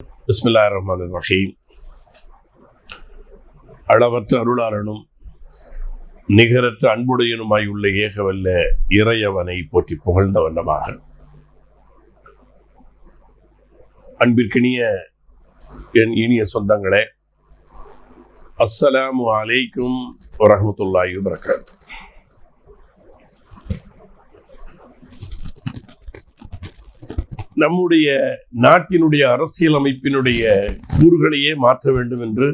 பிஸ்மில்லா ரஹ்மான் ரஹீம் அளவற்ற அருளாளனும் நிகரற்ற அன்புடையனுமாய் உள்ள ஏகவல்ல இறையவனை போற்றி புகழ்ந்த வண்ணமாக. அன்பிற்கினிய என் இனிய சொந்தங்களே அஸ்ஸலாமு அலைக்கும் வரஹ்மத்துல்லாஹி வரகாத்து நம்முடைய நாட்டினுடைய அரசியல் அமைப்பினுடைய கூறுகளையே மாற்ற வேண்டும் என்று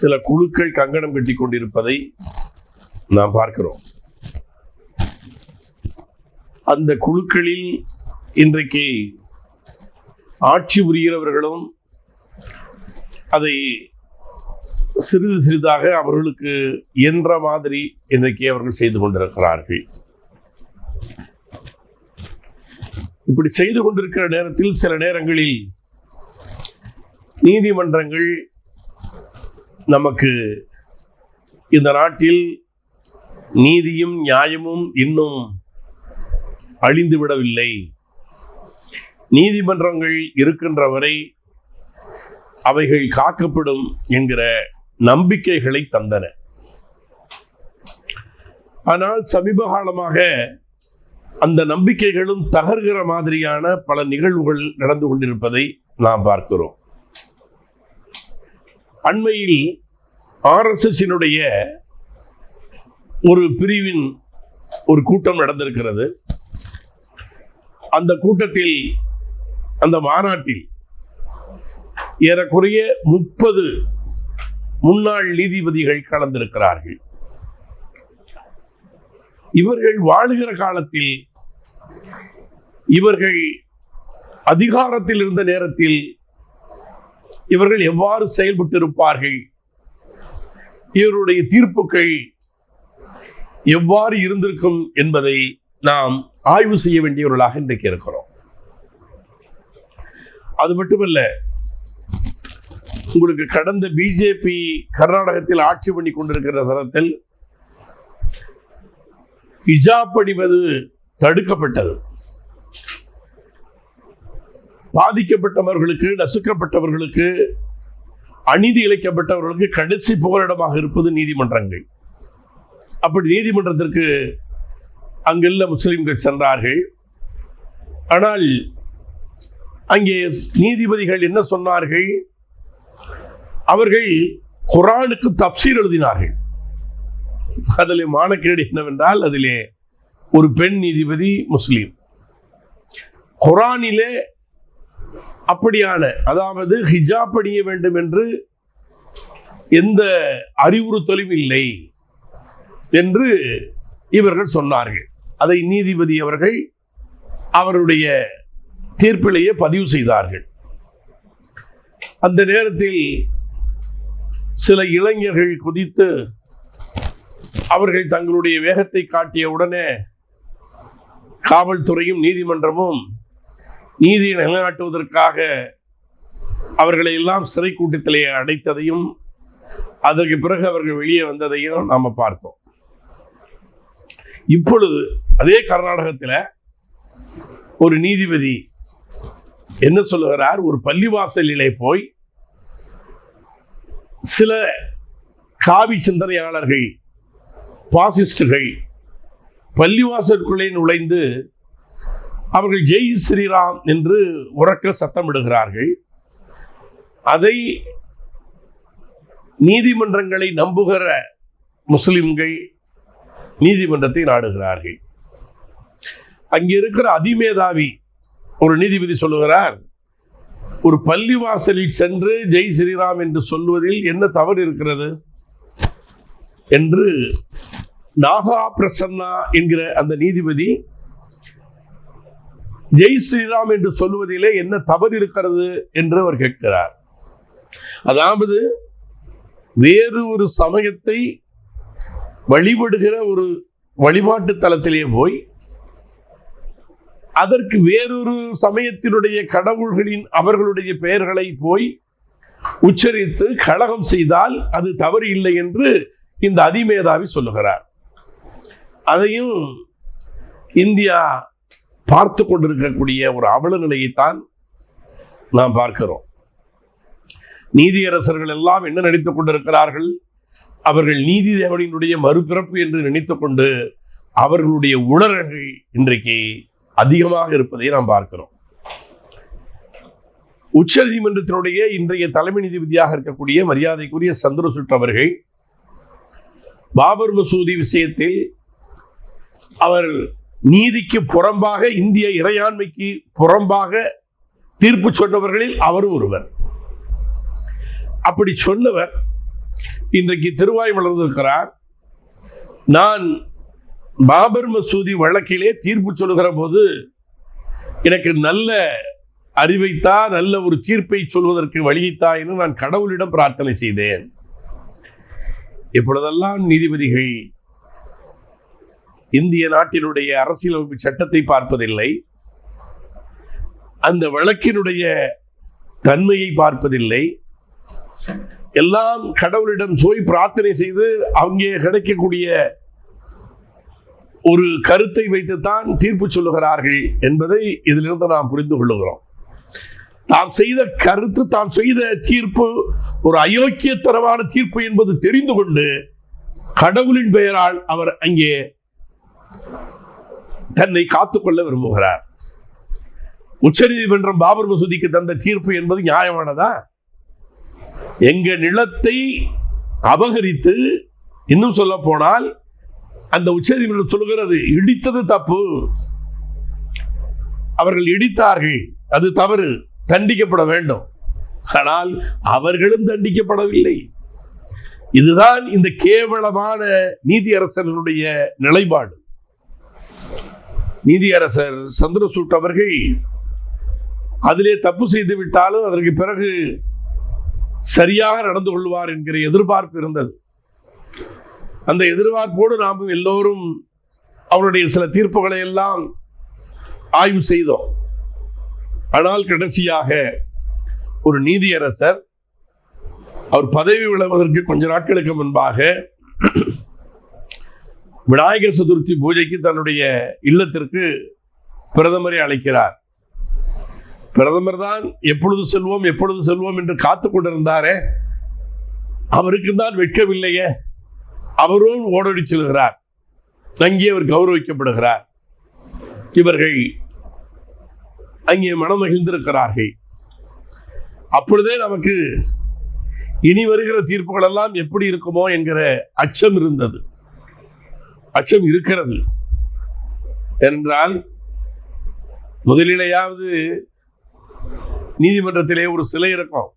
சில குழுக்கள் கங்கணம் கட்டி கொண்டிருப்பதை நாம் பார்க்கிறோம். அந்த குழுக்களில் இன்றைக்கு ஆட்சி புரிகிறவர்களும் அதை சிறிது சிறிதாக அவர்களுக்கு என்ற மாதிரி இன்றைக்கு அவர்கள் செய்து கொண்டிருக்கிறார்கள். இப்படி செய்து கொண்டிருக்கிற நேரத்தில் சில நேரங்களில் நீதிமன்றங்கள் நமக்கு இந்த நாட்டில் நீதியும் நியாயமும் இன்னும் அழிந்து விடவில்லை நீதிமன்றங்கள் இருக்கின்ற வரை அவைகள் காக்கப்படும் என்கிற நம்பிக்கைகளை தந்தன. ஆனால் சமீப காலமாக அந்த நம்பிக்கைகளும் தகர்கிற மாதிரியான பல நிகழ்வுகள் நடந்து கொண்டிருப்பதை நாம் பார்க்கிறோம். அண்மையில் ஆர்எஸ்எஸ்னுடைய ஒரு பிரிவின் ஒரு கூட்டம் நடந்திருக்கிறது. அந்த கூட்டத்தில் அந்த மாநாட்டில் ஏறக்குறைய முப்பது முன்னாள் நீதிபதிகள் கலந்திருக்கிறார்கள். இவர்கள் வாழுகிற காலத்தில் இவர்கள் அதிகாரத்தில் இருந்த நேரத்தில் இவர்கள் எவ்வாறு செயல்பட்டு இருப்பார்கள் இவருடைய தீர்ப்புகள் எவ்வாறு இருந்திருக்கும் என்பதை நாம் ஆய்வு செய்ய வேண்டியவர்களாக இன்றைக்கு இருக்கிறோம். அது மட்டுமல்ல உங்களுக்கு கடந்த பிஜேபி கர்நாடகத்தில் ஆட்சி பண்ணி கொண்டிருக்கிற தரத்தில் ஹிஜாப் அணிவது தடுக்கப்பட்டது. பாதிக்கப்பட்டவர்களுக்கு நசுக்கப்பட்டவர்களுக்கு அநீதி இழைக்கப்பட்டவர்களுக்கு கடைசி புகலிடமாக இருப்பது நீதிமன்றங்கள். அப்படி நீதிமன்றத்திற்கு அங்குள்ள முஸ்லிம்கள் சென்றார்கள். ஆனால் அங்கே நீதிபதிகள் என்ன சொன்னார்கள்? அவர்கள் குரானுக்கு தப்சீர் எழுதினார்கள். அதில் மானக்கேடு என்னவென்றால் அதிலே ஒரு பெண் நீதிபதி முஸ்லீம். குரானிலே அப்படியான அதாவது ஹிஜாப் அணிய வேண்டும் என்று எந்த அறிவுறுத்தலும் இல்லை என்று இவர்கள் சொன்னார்கள். அதை நீதிபதி அவர்கள் அவருடைய தீர்ப்பிலேயே பதிவு செய்தார்கள். அந்த நேரத்தில் சில இளைஞர்கள் குதித்து அவர்கள் தங்களுடைய வேகத்தை காட்டிய உடனே காவல்துறையும் நீதிமன்றமும் நீதியை நிலைநாட்டுவதற்காக அவர்களை எல்லாம் சிறை கூட்டத்திலே அடைத்ததையும் அதற்கு பிறகு அவர்கள் வெளியே வந்ததையும் நாம் பார்த்தோம். இப்பொழுது அதே கர்நாடகத்தில் ஒரு நீதிபதி என்ன சொல்லுகிறார்? ஒரு பள்ளிவாசலிலே போய் சில காவி சிந்தனையாளர்கள் பாசிஸ்டுகள் பள்ளிவாசலுக்குள்ளே நுழைந்து அவர்கள் ஜெய் ஸ்ரீராம் என்று உறக்க சத்தமிடுகிறார்கள். அதை நீதிமன்றங்களை நம்புகிற முஸ்லிம்கள் நீதிமன்றத்தை நாடுகிறார்கள். அங்கே இருக்கிற அதிமேதாவி ஒரு நீதிபதி சொல்லுகிறார் ஒரு பள்ளிவாசலில் சென்று ஜெய் ஸ்ரீராம் என்று சொல்வதில் என்ன தவறு இருக்கிறது? என்று நாகா பிரசன்னா என்கிற அந்த நீதிபதி ஜெய் ஸ்ரீராம் என்று சொல்லுவதிலே என்ன தவறு இருக்கிறது என்று அவர் கேட்கிறார். அதாவது வேறு ஒரு சமயத்தை வழிபடுகிற ஒரு வழிபாட்டு தலத்திலே போய் அதற்கு வேறொரு சமயத்தினுடைய கடவுள்களின் அவர்களுடைய பெயர்களை போய் உச்சரித்து கழகம் செய்தால் அது தவறு இல்லை என்று இந்த அதிமேதாவி சொல்லுகிறார். அதையும் இந்தியா பார்த்து கொண்டிருக்கக்கூடிய ஒரு அவல நிலையைத்தான் நாம் பார்க்கிறோம். நீதியரசர்கள் எல்லாம் என்ன நினைத்துக் கொண்டிருக்கிறார்கள்? அவர்கள் நீதி தேவனினுடைய மறுபிறப்பு என்று நினைத்துக் கொண்டு அவர்களுடைய உணர்வுகள் இன்றைக்கு அதிகமாக இருப்பதை நாம் பார்க்கிறோம். உச்ச நீதிமன்றத்தினுடைய இன்றைய தலைமை நீதிபதியாக இருக்கக்கூடிய மரியாதைக்குரிய சந்திரசுட் அவர்கள் பாபர் மசூதி விஷயத்தில் அவர் நீதிக்கு புறம்பாக இந்திய இறையாண்மைக்கு புறம்பாக தீர்ப்பு சொன்னவர்களில் அவரும் ஒருவர். அப்படி சொன்னவர் இன்றைக்கு திருவாய் வளர்ந்திருக்கிறார். நான் பாபர் மசூதி வழக்கிலே தீர்ப்பு சொல்லுகிற போது எனக்கு நல்ல அறிவைத்தா நல்ல ஒரு தீர்ப்பை சொல்வதற்கு வழியைத்தா என்று நான் கடவுளிடம் பிரார்த்தனை செய்தேன். இப்பொழுதெல்லாம் நீதிபதிகள் இந்திய நாட்டினுடைய அரசியலமைப்பு சட்டத்தை பார்ப்பதில்லை. அந்த வழக்கினுடைய தன்மையை பார்ப்பதில்லை. எல்லாம் கடவுளிடம் போய் பிரார்த்தனை செய்து அங்கே கிடைக்கக்கூடிய ஒரு கருத்தை வைத்துத்தான் தீர்ப்பு சொல்லுகிறார்கள் என்பதை இதிலிருந்து நாம் புரிந்து கொள்ளுகிறோம். தாம் செய்த கருத்து தாம் செய்த தீர்ப்பு ஒரு அயோக்கியத்தரமான தீர்ப்பு என்பது தெரிந்து கொண்டு கடவுளின் பெயரால் அவர் அங்கே தன்னை காத்துக்கொள்ள விரும்புகிறார். உச்சநீதிமன்றம் பாபர் மசூதிக்கு தந்த தீர்ப்பு என்பது நியாயமானதா? எங்க நிலத்தை அபகரித்து இன்னும் சொல்ல போனால் அந்த உச்சநீதிமன்றம் சொல்கிறது இடித்தது தப்பு. அவர்கள் இடித்தார்கள் அது தவறு தண்டிக்கப்பட வேண்டும். ஆனால் அவர்களும் தண்டிக்கப்படவில்லை. இதுதான் இந்த கேவலமான நீதியரசர்களுடைய நிலைப்பாடு. நீதியரசர் சந்திரசூட் அவர்கள் அதிலே தப்பு செய்து விட்டாலும் அதற்கு பிறகு சரியாக நடந்து கொள்வார் என்கிற எதிர்பார்ப்பு இருந்தது. அந்த எதிர்பார்ப்போடு நாம் எல்லோரும் அவருடைய சில தீர்ப்புகளை எல்லாம் ஆய்வு செய்தோம். ஆனால் கடைசியாக ஒரு நீதியரசர் அவர் பதவி விழுவதற்கு கொஞ்ச நாட்களுக்கு முன்பாக விநாயகர் சதுர்த்தி பூஜைக்கு தன்னுடைய இல்லத்திற்கு பிரதமரை அழைக்கிறார். பிரதமர் தான் எப்பொழுது செல்வோம் எப்பொழுது செல்வோம் என்று காத்து கொண்டிருந்தாரே அவருக்கு தான் வெட்கவில்லையே. அவரும் ஓடோடி செல்கிறார். அங்கே அவர் கௌரவிக்கப்படுகிறார். இவர்கள் அங்கே மனம் மகிழ்ந்திருக்கிறார்கள். அப்பொழுதே நமக்கு இனி வருகிற தீர்ப்புகள் எல்லாம் எப்படி இருக்குமோ என்கிற அச்சம் இருந்தது. அச்சம் இருக்கிறது என்றால் முதலிலேயாவது நீதிமன்றத்திலே ஒரு சிலை இருக்கும்.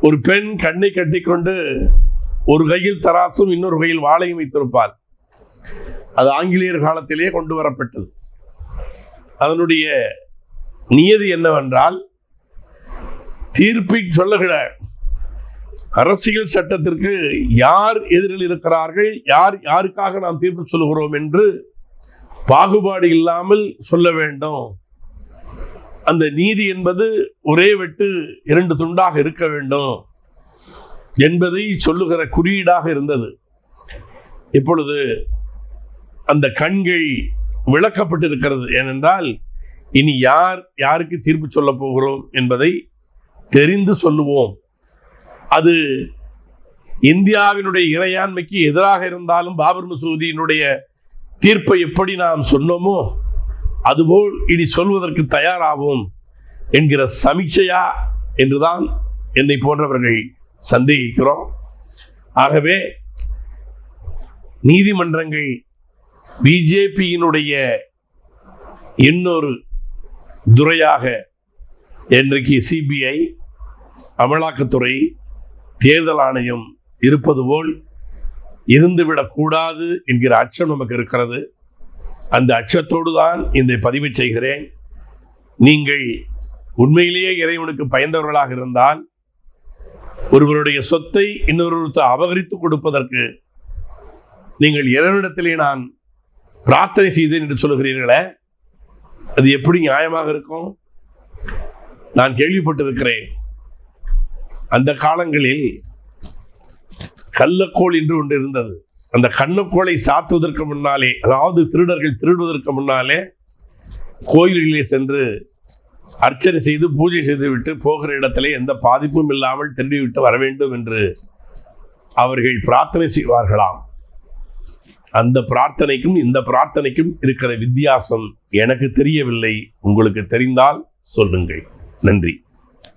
ஒரு பெண் கண்ணை கட்டிக்கொண்டு ஒரு கையில் தராசும் இன்னொரு கையில் வாளையும் வைத்திருப்பாள். அது ஆங்கிலேயர் காலத்திலேயே கொண்டு வரப்பட்டது. அதனுடைய நியதி என்னவென்றால் தீர்ப்பை சொல்லுகிற அரசியல் சட்டத்திற்கு யார் எதிரில் இருக்கிறார்கள்? யார் யாருக்காக நாம் தீர்ப்பு சொல்லுகிறோம் என்று பாகுபாடு இல்லாமல் சொல்ல வேண்டும். அந்த நீதி என்பது ஒரே வெட்டு இரண்டு துண்டாக இருக்க வேண்டும் என்பதை சொல்லுகிற குறியீடாக இருந்தது. இப்பொழுது அந்த கண்கள் விளக்கப்பட்டிருக்கிறது ஏனென்றால் இனி யார் யாருக்கு தீர்ப்பு சொல்ல போகிறோம் என்பதை தெரிந்து சொல்லுவோம். அது இந்தியாவினுடைய இறையாண்மைக்கு எதிராக இருந்தாலும் பாபர் மசூதியினுடைய தீர்ப்பை எப்படி நாம் சொன்னோமோ அதுபோல் இனி சொல்வதற்கு தயாராகும் என்கிற சமீட்சையா என்றுதான் என்னை போன்றவர்கள் சந்தேகிக்கிறோம். ஆகவே நீதிமன்றங்கள் பிஜேபியினுடைய இன்னொரு துறையாக இன்றைக்கு சிபிஐ அமலாக்கத்துறை தேர்தல் ஆணையம் இருப்பது போல் இருந்துவிடக்கூடாது என்கிற அச்சம் நமக்கு இருக்கிறது. அந்த அச்சத்தோடு தான் இந்த பதிவை செய்கிறேன். நீங்கள் உண்மையிலேயே இறைவனுக்கு பயந்தவர்களாக இருந்தால் ஒருவருடைய சொத்தை இன்னொருத்தர் அபகரித்து கொடுப்பதற்கு நீங்கள் இறைவனிடத்திலே நான் பிரார்த்தனை செய்தேன் என்று சொல்லுகிறீர்களே அது எப்படி நியாயமாக இருக்கும்? நான் கேள்விப்பட்டிருக்கிறேன். அந்த காலங்களில் கள்ளக்கோள் என்று ஒன்று இருந்தது. அந்த கண்ணுக்கோளை சாத்துவதற்கு முன்னாலே அதாவது திருடர்கள் திருடுவதற்கு முன்னாலே கோயில்களிலே சென்று அர்ச்சனை செய்து பூஜை செய்துவிட்டு போகிற இடத்திலே எந்த பாதிப்பும் இல்லாமல் திருடிவிட்டு வர வேண்டும் என்று அவர்கள் பிரார்த்தனை செய்வார்களாம். அந்த பிரார்த்தனைக்கும் இந்த பிரார்த்தனைக்கும் இருக்கிற வித்தியாசம் எனக்கு தெரியவில்லை. உங்களுக்கு தெரிந்தால் சொல்லுங்கள். நன்றி.